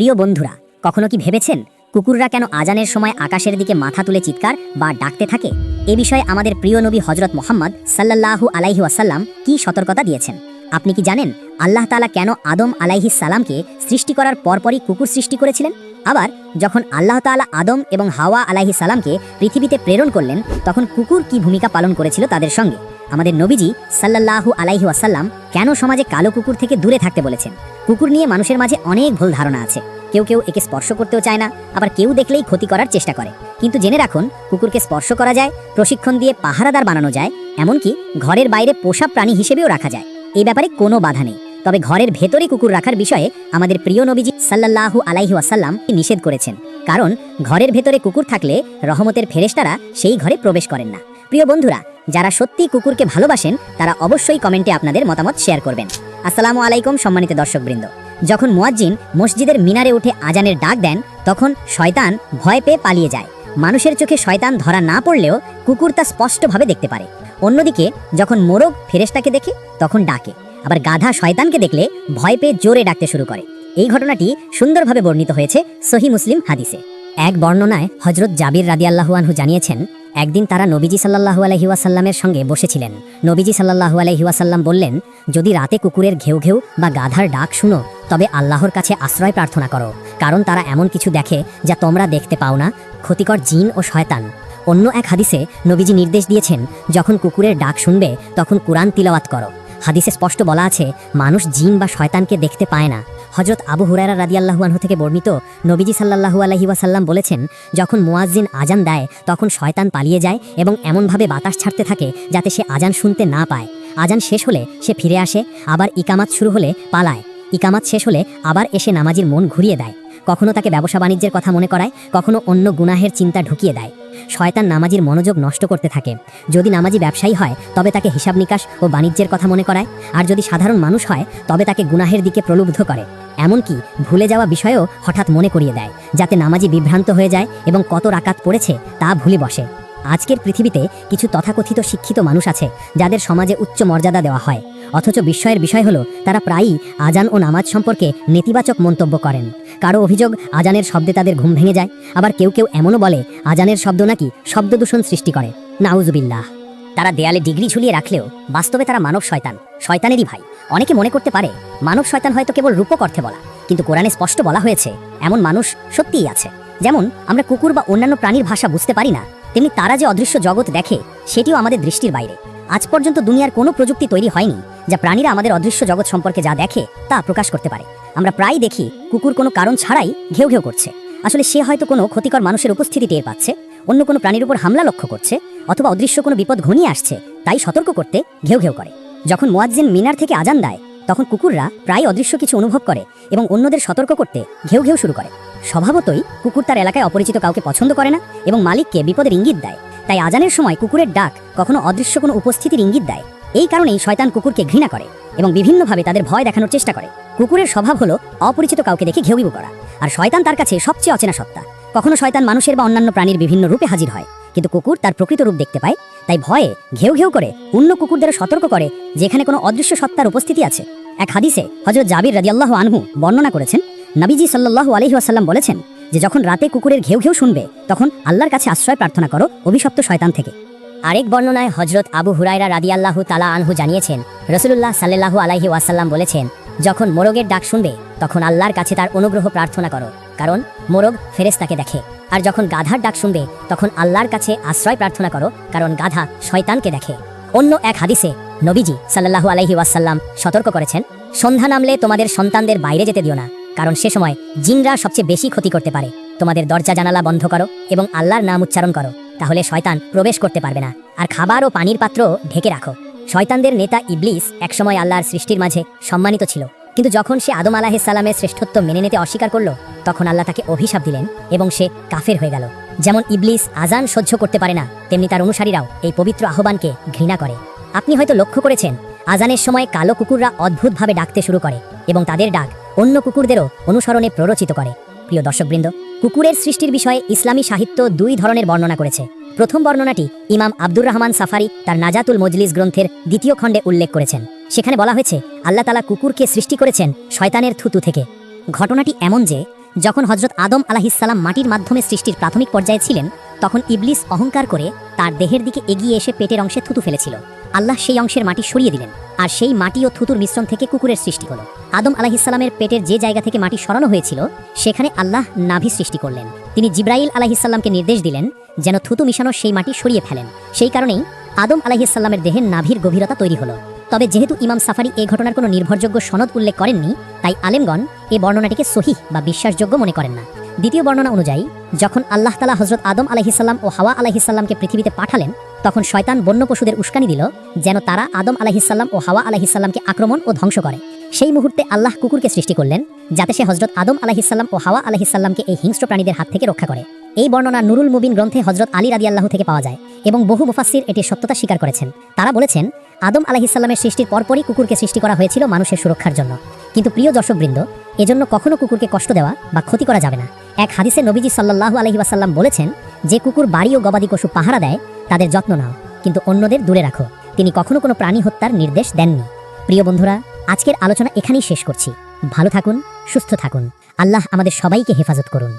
প্রিয় বন্ধুরা, কখনো কি ভেবেছেন কুকুররা কেন আজানের সময় আকাশের দিকে মাথা তুলে চিৎকার বা ডাকতে থাকে? এ বিষয়ে আমাদের প্রিয় নবী হজরত মোহাম্মদ সাল্লাল্লাহু আলাইহি ওয়াসাল্লাম কি সতর্কতা দিয়েছেন? আপনি কি জানেন আল্লাহ তাআলা কেন আদম আলাইহি সালামকে সৃষ্টি করার পরপরই কুকুর সৃষ্টি করেছিলেন? আবার যখন আল্লাহ তাআলা আদম এবং হাওয়া আলাইহি সালামকে পৃথিবীতে প্রেরণ করলেন, তখন কুকুর কি ভূমিকা পালন করেছিল তাদের সঙ্গে? আমাদের নবীজি সাল্লাল্লাহু আলাইহি ওয়াসাল্লাম কেন সমাজে কালো কুকুর থেকে দূরে থাকতে বলেছেন? কুকুর নিয়ে মানুষের মাঝে অনেক ভুল ধারণা আছে। কেউ কেউ একে স্পর্শ করতেও চায় না, আবার কেউ দেখলেই ক্ষতি করার চেষ্টা করে। কিন্তু জেনে রাখুন, কুকুরকে স্পর্শ করা যায়, প্রশিক্ষণ দিয়ে পাহারাদার বানানো যায়, এমনকি ঘরের বাইরে পোষা প্রাণী হিসেবেও রাখা যায়। এই ব্যাপারে কোনো বাধা নেই। তবে ঘরের ভেতরে কুকুর রাখার বিষয়ে আমাদের প্রিয় নবীজি সাল্লাল্লাহু আলাইহি ওয়াসাল্লাম নিষেধ করেছেন। কারণ ঘরের ভেতরে কুকুর থাকলে রহমতের ফেরেস্তারা সেই ঘরে প্রবেশ করেন না। প্রিয় বন্ধুরা, যারা সত্যি কুকুরকে ভালোবাসেন, তারা অবশ্যই কমেন্টে আপনাদের মতামত শেয়ার করবেন। আসসালামু আলাইকুম, সম্মানিত দর্শকবৃন্দ। যখন মুয়াজ্জিন মসজিদের মিনারে উঠে আজানের ডাক দেন, তখন শয়তান ভয় পেয়ে পালিয়ে যায়। মানুষের চোখে শয়তান ধরা না পড়লেও কুকুর তা স্পষ্টভাবে দেখতে পারে। অন্যদিকে, যখন মোরগ ফেরেশতাকে দেখে, তখন ডাকে। আবার গাধা শয়তানকে দেখলে ভয় পেয়ে জোরে ডাকতে শুরু করে। এই ঘটনাটি সুন্দরভাবে বর্ণিত হয়েছে সহি মুসলিম হাদিসে। এক বর্ণনায় হজরত জাবির রাদিয়াল্লাহু আনহু জানিয়েছেন একদিন তারা নবীজি সাল্লাহু আলহি ওয়াসাল্লামের সঙ্গে বসেছিলেন। নবীজি সাল্লাহু আলহি ওয়াসাল্লাম বললেন, যদি রাতে কুকুরের ঘেউ ঘেউ বা গাধার ডাক শুনো, তবে আল্লাহর কাছে আশ্রয় প্রার্থনা করো, কারণ তারা এমন কিছু দেখে যা তোমরা দেখতে পাও না, ক্ষতিকর জিন ও শয়তান। অন্য এক হাদিসে নবীজি নির্দেশ দিয়েছেন, যখন কুকুরের ডাক শুনবে, তখন কোরআন তিলাওয়াত করো। হাদিসে স্পষ্ট বলা আছে, মানুষ জিন বা শয়তানকে দেখতে পায় না। হজরত আবু হুরারা রাদিয়াল্লাহু আনহু থেকে বর্ণিত নবীজি সাল্লাল্লাহু আলাইহি ওয়াসাল্লাম বলেছেন, যখন মুয়াজ্জিন আজান দেয়, তখন শয়তান পালিয়ে যায় এবং এমনভাবে বাতাস ছাড়তে থাকে যাতে সে আজান শুনতে না পায়। আজান শেষ হলে সে ফিরে আসে, আবার ইকামাত শুরু হলে পালায়। ইকামাত শেষ হলে আবার এসে নামাজির মন ঘুরিয়ে দেয়। কখনো তাকে ব্যবসা বাণিজ্যের কথা মনে করায়, কখনো অন্য গুনাহের চিন্তা ঢুকিয়ে দেয়। শয়তান নামাজির মনোযোগ নষ্ট করতে থাকে। যদি নামাজি ব্যবসায়ী হয়, তবে তাকে হিসাব নিকাশ ও বাণিজ্যের কথা মনে করায়, আর যদি সাধারণ মানুষ হয়, তবে তাকে গুনাহের দিকে প্রলুব্ধ করে। এমনকি ভুলে যাওয়া বিষয়েও হঠাৎ মনে করিয়ে দেয়, যাতে নামাজি বিভ্রান্ত হয়ে যায় এবং কত রাকাত পড়েছে তা ভুলে বসে। আজকের পৃথিবীতে কিছু তথাকথিত শিক্ষিত মানুষ আছে, যাদের সমাজে উচ্চ মর্যাদা দেওয়া হয়। অথচ বিস্ময়ের বিষয় হলো, তারা প্রায়ই আজান ও নামাজ সম্পর্কে নেতিবাচক মন্তব্য করেন। কারও অভিযোগ আজানের শব্দে তাদের ঘুম ভেঙে যায়, আবার কেউ কেউ এমনও বলে, আজানের শব্দ নাকি শব্দ দূষণ সৃষ্টি করে। নাউজুবিল্লাহ। তারা দেয়ালে ডিগ্রি ঝুলিয়ে রাখলেও বাস্তবে তারা মানব শয়তান, শয়তানেরই ভাই। অনেকে মনে করতে পারে, মানব শয়তান হয়তো কেবল রূপক অর্থে বলা, কিন্তু কোরআনে স্পষ্ট বলা হয়েছে, এমন মানুষ সত্যিই আছে। যেমন আমরা কুকুর বা অন্যান্য প্রাণীর ভাষা বুঝতে পারি না তেমনি তারা যে অদৃশ্য জগৎ দেখে, সেটিও আমাদের দৃষ্টির বাইরে। আজ পর্যন্ত দুনিয়ার কোনো প্রযুক্তি তৈরি হয়নি যা প্রাণীরা আমাদের অদৃশ্য জগৎ সম্পর্কে যা দেখে, তা প্রকাশ করতে পারে। আমরা প্রায় দেখি, কুকুর কোনো কারণ ছাড়াই ঘেউ ঘেউ করছে। আসলে সে হয়তো কোনো ক্ষতিকর মানুষের উপস্থিতি টের পাচ্ছে, অন্য কোনো প্রাণীর উপর হামলা লক্ষ্য করছে, অথবা অদৃশ্য কোনো বিপদ ঘনিয়ে আসছে, তাই সতর্ক করতে ঘেউ ঘেউ করে। যখন মোয়াজ্জিন মিনার থেকে আজান দেয় তখন কুকুররা প্রায় অদৃশ্য কিছু অনুভব করে এবং অন্যদের সতর্ক করতে ঘেউ ঘেউ শুরু করে। স্বভাবতই কুকুর তার এলাকায় অপরিচিত কাউকে পছন্দ করে না এবং মালিককে বিপদের ইঙ্গিত দেয়। তাই আজানের সময় কুকুরের ডাক কখনো অদৃশ্য কোনো উপস্থিতির ইঙ্গিত দেয়। এই কারণেই শয়তান কুকুরকে ঘৃণা করে এবং বিভিন্নভাবে তাদের ভয় দেখানোর চেষ্টা করে। কুকুরের স্বভাব হলো অপরিচিত কাউকে দেখে ঘেউঘেউ করা আর শয়তান তার কাছে সবচেয়ে অচেনা সত্তা। কখনো শয়তান মানুষের বা অন্যান্য প্রাণীর বিভিন্ন রূপে হাজির হয়, কিন্তু কুকুর তার প্রকৃত রূপ দেখতে পায়। তাই ভয়ে ঘেউ ঘেউ করে অন্য কুকুরদের সতর্ক করে যেখানে কোনো অদৃশ্য সত্তার উপস্থিতি আছে। এক হাদিসে হজরত জাবির রাদিয়াল্লাহু আনহু বর্ণনা করেছেন, নবীজি সাল্লাল্লাহু আলাইহি ওয়াসাল্লাম বলেছেন যে যখন রাতে কুকুরের ঘেউ ঘেউ শুনবে, তখন আল্লাহর কাছে আশ্রয় প্রার্থনা করো, অভিশপ্ত শয়তান থেকে। আরেক বর্ণনায় হজরত আবু হুরাইরা রাদিয়াল্লাহু তালা আনহু জানিয়েছেন, রসুলুল্লাহ সাল্লাল্লাহু আলাইহি ওয়াসাল্লাম বলেছেন, যখন মোরগের ডাক শুনবে, তখন আল্লাহর কাছে তার অনুগ্রহ প্রার্থনা করো, কারণ মোরগ ফেরেস্তাকে দেখে। আর যখন গাধার ডাক শুনবে, তখন আল্লাহর কাছে আশ্রয় প্রার্থনা করো, কারণ গাধা শয়তানকে দেখে। অন্য এক হাদিসে নবীজি সাল্লাল্লাহু আলাইহি ওয়াসাল্লাম সতর্ক করেছেন, সন্ধ্যা নামলে তোমাদের সন্তানদের বাইরে যেতে দিও না, কারণ সে সময় জিনরা সবচেয়ে বেশি ক্ষতি করতে পারে। তোমাদের দরজা জানালা বন্ধ করো এবং আল্লাহর নাম উচ্চারণ করো, তাহলে শয়তান প্রবেশ করতে পারবে না। আর খাবার ও পানির পাত্র ঢেকে রাখো। শয়তানদের নেতা ইবলিস একসময় আল্লাহর সৃষ্টির মাঝে সম্মানিত ছিল, কিন্তু যখন সে আদম আলাহিসাল্লামের শ্রেষ্ঠত্ব মেনে নিতে অস্বীকার করল, তখন আল্লাহ তাকে অভিশাপ দিলেন এবং সে কাফের হয়ে গেল। যেমন ইবলিস আজান সহ্য করতে পারে না, তেমনি তার অনুসারীরাও এই পবিত্র আহ্বানকে ঘৃণা করে। আপনি হয়তো লক্ষ্য করেছেন, আজানের সময় কালো কুকুররা অদ্ভুতভাবে ডাকতে শুরু করে এবং তাদের ডাক অন্য কুকুরদেরও অনুসরণে প্ররোচিত করে। প্রিয় দর্শকবৃন্দ, কুকুরের সৃষ্টির বিষয়ে ইসলামী সাহিত্য দুই ধরনের বর্ণনা করেছে। প্রথম বর্ণনাটি ইমাম আব্দুর রহমান সাফারি তার নাজাতুল মজলিস গ্রন্থের দ্বিতীয় খণ্ডে উল্লেখ করেছেন। সেখানে বলা হয়েছে, আল্লাহ তালা কুকুরকে সৃষ্টি করেছেন শয়তানের থুতু থেকে। ঘটনাটি এমন যে, যখন হজরত আদম আলাহিসাল্লাম মাটির মাধ্যমে সৃষ্টির প্রাথমিক পর্যায়ে ছিলেন, তখন ইবলিস অহংকার করে তার দেহের দিকে এগিয়ে এসে পেটের অংশে থুতু ফেলেছিল। আল্লাহ সেই অংশের মাটি সরিয়ে দিলেন, আর সেই মাটি ও থুতুর মিশ্রণ থেকে কুকুরের সৃষ্টি হলো। আদম আলাহিসাল্লামের পেটের যে জায়গা থেকে মাটি সরানো হয়েছিল, সেখানে আল্লাহ নাভি সৃষ্টি করলেন। তিনি জিব্রাইল আলাহিসাল্লামকে নির্দেশ দিলেন যেন থুতু মিশানো সেই মাটি সরিয়ে ফেলেন। সেই কারণেই আদম আলাহিসাল্লামের দেহের নাভির গভীরতা তৈরি হলো। তবে যেহেতু ইমাম সাফারি এ ঘটনার কোনো নির্ভরযোগ্য সনদ উল্লেখ করেননি, তাই আলেমগণ এ বর্ণনাটিকে সহিহ বা বিশ্বাসযোগ্য মনে করেন না। দ্বিতীয় বর্ণনা অনুযায়ী, যখন আল্লাহ তালা হজরত আদম আলাহিসাল্লাম ও হাওয়া আলাহিসাল্লামকে পৃথিবীতে পাঠালেন তখন শয়তান বন্য পশুদের উস্কানি দিল, যেন তারা আদম আলাহিসাল্লাম ও হাওয়া আলাহিসাল্লামকে আক্রমণ ও ধ্বংস করে। সেই মুহূর্তে আল্লাহ কুকুরকে সৃষ্টি করলেন, যাতে সে হজরত আদম আলাহিসাল্লাম ও হাওয়া আলাহিসাল্লামকে এই হিংস্র প্রাণীদের হাত থেকে রক্ষা করে। এই বর্ণনা নুরুল মুবিন গ্রন্থে হজরত আলী রাদি আল্লাহ থেকে পাওয়া যায় এবং বহু মুফাসির এটির সত্যতা স্বীকার করেছেন। তারা বলেছেন, আদম আলাহিসাল্লামের সৃষ্টির পরপরই কুকুরকে সৃষ্টি করা হয়েছিল মানুষের সুরক্ষার জন্য। কিন্তু প্রিয় দর্শকবৃন্দ, এজন্য কখনো কুকুরকে কষ্ট দেওয়া বা ক্ষতি করা যাবে না। এক হাদিসে নবীজি সাল্লাল্লাহু আলহি ওয়াসাল্লাম বলেছেন, যে কুকুর বাড়ি ও গবাদি পশু পাহারা দেয় তাদের যত্ন নাও, কিন্তু অন্যদের দূরে রাখো। তিনি কখনো কোনো প্রাণী হত্যার নির্দেশ দেননি। প্রিয় বন্ধুরা, আজকের আলোচনা এখানেই শেষ করছি। ভালো থাকুন, সুস্থ থাকুন। আল্লাহ আমাদের সবাইকে হেফাজত করুন।